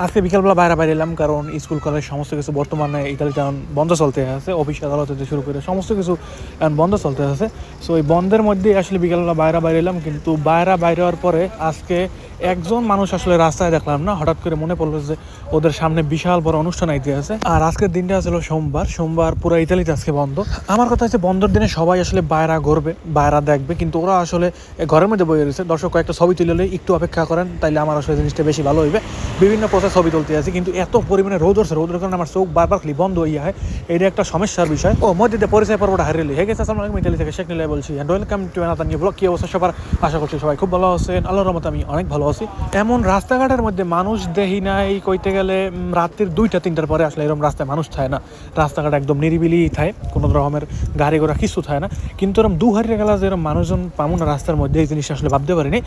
আজকে বিকালবেলা বাইরে বাইরে এলাম, কারণ স্কুল, কলেজ সমস্ত কিছু বর্তমানে ইতালি যেমন বন্ধ চলতে আছে অফিস আদালত হতে শুরু করে সমস্ত কিছু এখন বন্ধ চলতে আছে। সো এই বন্ধের মধ্যেই আসলে বিকালবেলা বাইরে বাইরে এলাম, কিন্তু বাইরে বাইরে হওয়ার পরে আজকে একজন মানুষ আসলে রাস্তায় দেখলাম না, হঠাৎ করে মনে পড়ল যে ওদের সামনে বিশাল বড় অনুষ্ঠান আইতে আছে। আর আজকের দিনটা ছিল সোমবার সোমবার পুরো ইতালিতে আজকে বন্ধ। আমার কথা হচ্ছে বন্ধের দিনে সবাই আসলে বাইরা ঘুরবে, বাইরা দেখবে, কিন্তু ওরা আসলে ঘরের মধ্যে বয়ে রয়েছে। দর্শক, কয়েকটা ছবি তুলে একটু অপেক্ষা করেন, তাইলে আমার আসলে জিনিসটা বেশি ভালো হইবে। বিভিন্ন প্রসেস ছবি তুলতে আছে, কিন্তু এত পরিমাণে রোদ হচ্ছে রোদের কারণে আমার চোখ বারবার খালি বন্ধ হয়ে হয়। এটা একটা সমস্যার বিষয়। ও মধ্যে পরিচয় পর্বটা হারিয়ে হে গেছে, আসসালামু আলাইকুম, ইতালি থেকে শেখ নিলাই বলছি। Welcome to another new blog কি অবস্থা সবার? আশা করছি সবাই খুব ভালো আছেন। আল্লাহর রহমতে আমি অনেক ভালো আছি। এমন রাস্তাঘাটের মধ্যে মানুষ দেখি নাই কইতে গেলে রাত্রির দুইটা, তিনটার পরে আসলে এরকম রাস্তায় মানুষ থাকে না। রাস্তাঘাট একদম নিরিবিলি থাকে কোনো রকমের গাড়ি ঘোড়া কিছু থাকে না। কিন্তু এরকম দু হারিয়ে গেলা যে এরকম মানুষজন পাবো না রাস্তার মধ্যে, এই জিনিসটা আসলে ভাবতে পারিনি।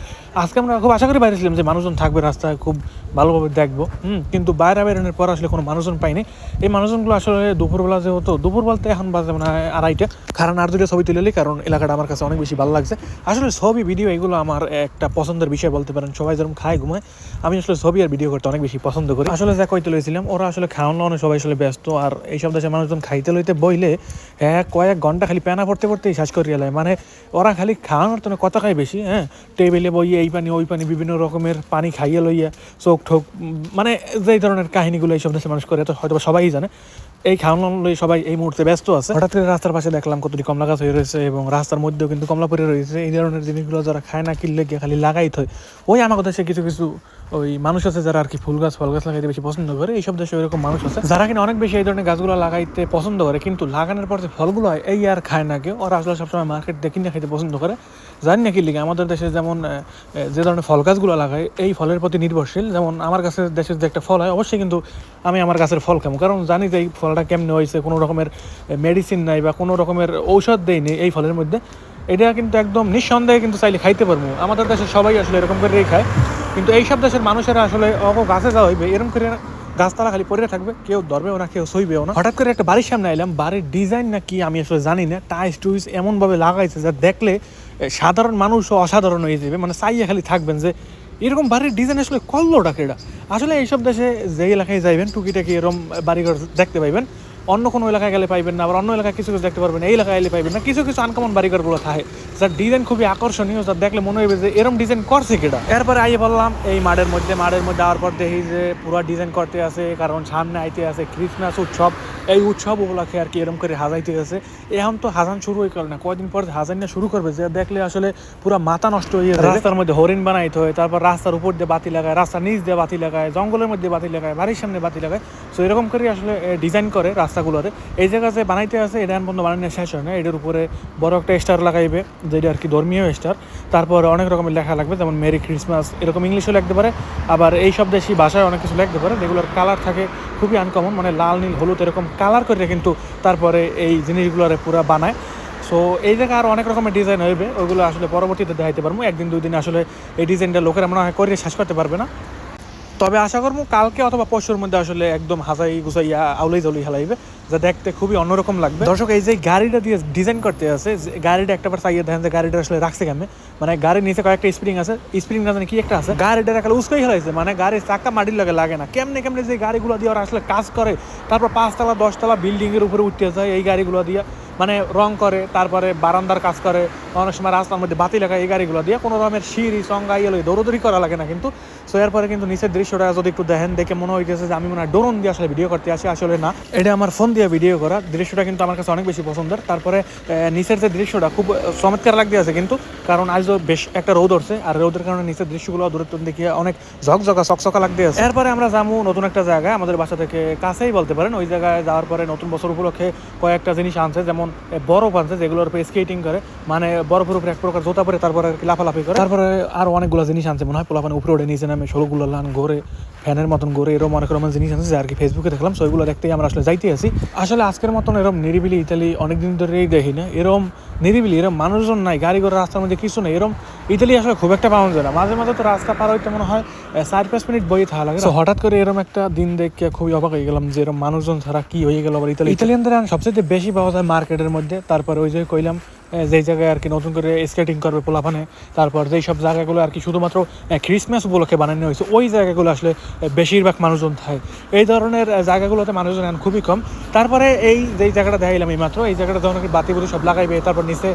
আজকে আমরা খুব আশা করি বাইরে ছিলাম যে মানুষজন থাকবে রাস্তায়, খুব ভালোভাবে দেখব। হুম, কিন্তু বাইরে বেরোনোর পর আসলে কোনো মানুষজন পাইনি। এই মানুষজনগুলো আসলে দুপুরবেলা যে হতো দুপুর বলতে এখন বাজে মানে আড়াইটা। কারণ আর দুটো ছবি তুলে কারণ এলাকাটা আমার কাছে অনেক বেশি ভালো লাগছে। আসলে ছবি, ভিডিও, এগুলো আমার একটা পছন্দের বিষয় বলতে পারেন সবাই যেরকম খায়, ঘুমায়, আমি আসলে ছবি আর ভিডিও করতে অনেক বেশি পছন্দ করি। আসলে যা কইতে লইছিলাম, ওরা আসলে খাওয়ানো অনেক সবাই আসলে ব্যস্ত, আর এইসব দেশের মানুষজন খাইতে লইতে বইলে হ্যাঁ কয়েক ঘণ্টা খালি পেনা পড়তে পড়তেই শ্বাস করিয়া লাই মানে ওরা খালি খাওয়ানোর তো কত খায় বেশি হ্যাঁ? টেবিলে বইয়ে এই পানি, ওই পানি, বিভিন্ন রকমের পানি খাইয়ে লইয়া চোখ ঠোক মানে যেই ধরনের কাহিনীগুলো এইসব দেশের মানুষ করে তো হয়তো সবাই জানে। এই খাওয়ানো সবাই এই মুহূর্তে ব্যস্ত আছে। হঠাৎ করে রাস্তার পাশে দেখলাম কতটি কমলা গাছ হয়ে রয়েছে এবং রাস্তার মধ্যেও কিন্তু কমলা পরে রয়েছে। এই ধরনের জিনিসগুলো যারা খায় না, কিনলে গিয়ে খালি লাগাই থয় ওই আমার কথা, সে কিছু কিছু ওই মানুষ আছে যারা আর কি ফুল গাছ, ফল গাছ লাগাইতে বেশি পছন্দ করে, এইসব দেশে ওইরকম মানুষ আছে যারা কিনা অনেক বেশি এই ধরনের গাছগুলো লাগাইতে পছন্দ করে, কিন্তু লাগানোর পর যে ফলগুলো হয়, এই আর খায় না কেউ। ওরা আসলে সবসময় মার্কেট দেখি না খাইতে পছন্দ করে। জানি না কি লিগে, আমাদের দেশে যেমন যে ধরনের ফল গাছগুলো লাগায় এই ফলের প্রতি নির্ভরশীল। যেমন আমার কাছে দেশের যে একটা ফল হয়, অবশ্যই কিন্তু আমি আমার গাছের ফল খাব। কারণ জানি যে এই ফলটা কেমনে হয়েছে কোনো রকমের মেডিসিন নাই বা কোনো রকমের ঔষধ দেয়নি এই ফলের মধ্যে। এটা কিন্তু একদম নিঃসন্দেহে কিন্তু চাইলে খাইতে পারব। আমাদের দেশে সবাই আসলে এরকম করেই খায়। কিন্তু এইসব দেশের মানুষেরা আসলে অগ গাছে যা হইবে এরকম করে গাছতলা খালি পরে থাকবে, কেউ ধরবেও না, কেউ সইবেও না। হঠাৎ করে একটা বাড়ির সামনে এলাম বাড়ির ডিজাইন না কি আমি আসলে জানি না টাইস টুইস এমনভাবে লাগাইছে যা দেখলে সাধারণ মানুষও অসাধারণ হয়ে যাবে মানে চাইয়ে খালি থাকবেন যে, এরকম বাড়ির ডিজাইন আসলে করলোটা কেটা আসলে এইসব দেশে যে এলাকায় যাইবেন, টুকিটাকি এরকম বাড়িঘর দেখতে পাইবেন অন্য কোনো এলাকায় গেলে পাইবেন না, আবার অন্য এলাকায় কিছু কিছু দেখতে পারবেন এই এলাকায় এলে পাইবেন না। কিছু কিছু আনকমন বাড়িঘরগুলো থাকে। যার ডিজাইন খুবই আকর্ষণীয় যা দেখলে মনে হবে যে এরম ডিজাইন করছে কেটা এরপরে আইয়ে বললাম, এই মাঠের মধ্যে মাঠের মধ্যে আওয়ার পর দেখি যে পুরো ডিজাইন করতে আছে, কারণ সামনে আইতে আছে ক্রিসমাস উৎসব। এই উৎসব উপলক্ষে আর কি এরকম করে হাজাইতে আছে এখন তো হাজান শুরু হয়ে গেল না, কয়দিন পর হাজান না শুরু করবে? যে দেখলে আসলে পুরো মাথা নষ্ট হয়ে যাবে। রাস্তার মধ্যে হরিণ বানাইতে হয়, তারপর রাস্তার উপর দিয়ে বাতি লাগায়, রাস্তার নিচ দিয়ে বাতি লাগায়, জঙ্গলের মধ্যে বাতি লাগায়, বাড়ির সামনে বাতি লাগায়। তো এরকম করে আসলে ডিজাইন করে রাস্তাগুলোতে। এই জায়গা যে বানাইতে আছে, এটা এখন পর্যন্ত বানানো শেষ হয় না। এটার উপরে বড় একটা স্টার লাগাইবে, যেটা আর কি ধর্মীয় স্টার তারপর অনেক রকমের লেখা লাগবে, যেমন মেরি ক্রিসমাস, এরকম ইংলিশও লিখতে পারে। আবার এই সব দেশি ভাষায় অনেক কিছু লিখতে পারে। যেগুলোর কালার থাকে খুবই আনকমন মানে লাল, নীল, হলুদ, এরকম কালার করে কিন্তু তারপরে এই জিনিসগুলোরে পুরো বানায়। সো এই জায়গায় আরও অনেক রকমের ডিজাইন হইবে, ওইগুলো আসলে পরবর্তীতে দেখাইতে পারব। একদিন, দুই দিন আসলে এই ডিজাইনটা লোকেরা মনে হয় করে শেষ করতে পারবে না। তবে আশা করব কালকে অথবা পরশুর মধ্যে আসলে একদম হাজাই গুছাইয়া আউলাই জাউলাই হেলাইবে। যা দেখতে খুবই অন্যরকম লাগবে। দর্শক, এই যে গাড়িটা দিয়ে ডিজাইন করতে আছে গাড়িটা একটাবার চাইয়ে দেখেন যে গাড়িটা আসলে রাখছে কেমনে। মানে গাড়ির নিচে কয়েকটা স্প্রিং আছে স্প্রিং না জানি কি একটা আছে। গাড়িটা একালে উস্কাই হেলাইছে মানে গাড়ির চাকা মাটির লাগে লাগে না। কেমনে কেমনে যে গাড়িগুলো দিয়ে ওরা আসলে কাজ করে, তারপর পাঁচতলা, দশতলা বিল্ডিং এর উপরে উঠতে যায় এই গাড়িগুলো দিয়ে। মানে রং করে, তারপরে বারান্দার কাজ করে, অনেক সময় রাস্তার মধ্যে বাতি লাগায় এই গাড়িগুলো দিয়ে। কোনো রকমের সিঁড়ি সঙ্গা ইয়ে দৌড়দৌড়ি করা লাগে না কিন্তু। সো এরপরে কিন্তু নিচের দৃশ্যটা যদি একটু দেখেন, দেখে মনে হইতেছে যে আমি মনে হয় ড্রোন দিয়ে আসলে ভিডিও করতে আসি। আসলে না, এটা আমার ফোন দিয়ে ভিডিও করা। দৃশ্যটা কিন্তু আমার কাছে অনেক বেশি পছন্দের। তারপরে নিচের যে দৃশ্যটা খুব চমৎকার লাগতে আছে কিন্তু, কারণ আজও বেশ একটা রোদ উঠছে, আর রোদের কারণে নিচের দৃশ্যগুলো থেকে দেখিয়ে অনেক ঝকঝকা চকচকা লাগতে আছে। এরপরে আমরা যাব নতুন একটা জায়গায়, আমাদের বাসা থেকে কাছেই বলতে পারেন। ওই জায়গায় যাওয়ার পরে নতুন বছর উপলক্ষে কয়েকটা জিনিস আনছে, যেমন বরফ আনছে, যেগুলোর উপরে স্কেটিং করে। মানে বরফের উপরে এক প্রকার জোতা পরে তারপরে লাফালাফি করে। তারপরে আরও অনেকগুলো জিনিস আনছে, মনে হয় পোলাপানে উপরে উঠে নিচে নামে ষোলোগুলো লান ঘোরে ফ্যানের মতন ঘোরে এরকম অনেক রকম জিনিস আছে যা আর কি ফেসবুকে দেখলাম ওইগুলো দেখতেই আমরা আসলে যাইতে আছি। আসলে আজকের মতন এরকম নিরিবিলি ইতালি অনেকদিন ধরেই দেখি না। এরম নিরিবিলি এরম মানুষজন নাই গাড়ি ঘোড়া রাস্তার মধ্যে কিছু নেই এরম ইতালি আসলে খুব একটা পাওয়া যায় না। মাঝে মাঝে তো রাস্তা পার হইতে মনে হয় চার পাঁচ মিনিট বই থাকা লাগে হঠাৎ করে এরম একটা দিন দেখে খুবই অবাক হয়ে গেলাম যে এরম মানুষজন ছাড়া কি হয়ে গেল আবার ইতালি। ইতালিয়ানদের সবচেয়ে বেশি পাওয়া যায় মার্কেটের মধ্যে। তারপরে ওই যে কইলাম যেই জায়গায় আর কি নতুন করে স্কেটিং করবে পোলাপানে, তারপর যেই সব জায়গাগুলো আর কি শুধুমাত্র ক্রিসমাস উপলক্ষে বানানো হয়েছে, ওই জায়গাগুলো আসলে বেশিরভাগ মানুষজন থাকে এই ধরনের জায়গাগুলোতে মানুষজন এখন খুবই কম। তারপরে এই যেই জায়গাটা দেখাইলাম এই মাত্র, এই জায়গাটা যখন বাতি বুতি সব লাগাইবে, তারপর নিচে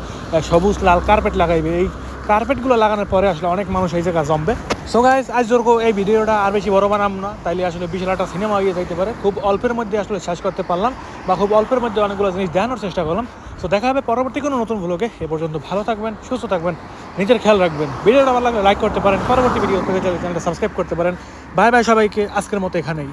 সবুজ লাল কার্পেট লাগাইবে। এই কার্পেটগুলো লাগানোর পরে আসলে অনেক মানুষ এই জায়গায় জমবে। সো গাইজ আজ জোর এই ভিডিওটা আর বেশি বড় বানাম না, তাইলে আসলে বিশাল একটা সিনেমা গিয়ে যাইতে পারে। খুব অল্পের মধ্যে আসলে শেষ করতে পারলাম, বা খুব অল্পের মধ্যে অনেকগুলো জিনিস দেখানোর চেষ্টা করলাম। সো দেখা হবে পরবর্তী কোনো নতুন ভ্লগে এ পর্যন্ত ভালো থাকবেন, সুস্থ থাকবেন, নিজের খেয়াল রাখবেন। ভিডিওটা ভালো লাগলে লাইক করতে পারেন, পরবর্তী ভিডিও পেতে চ্যানেলটা সাবস্ক্রাইব করতে পারেন। বাই বাই সবাইকে, আজকের মতো এখানেই।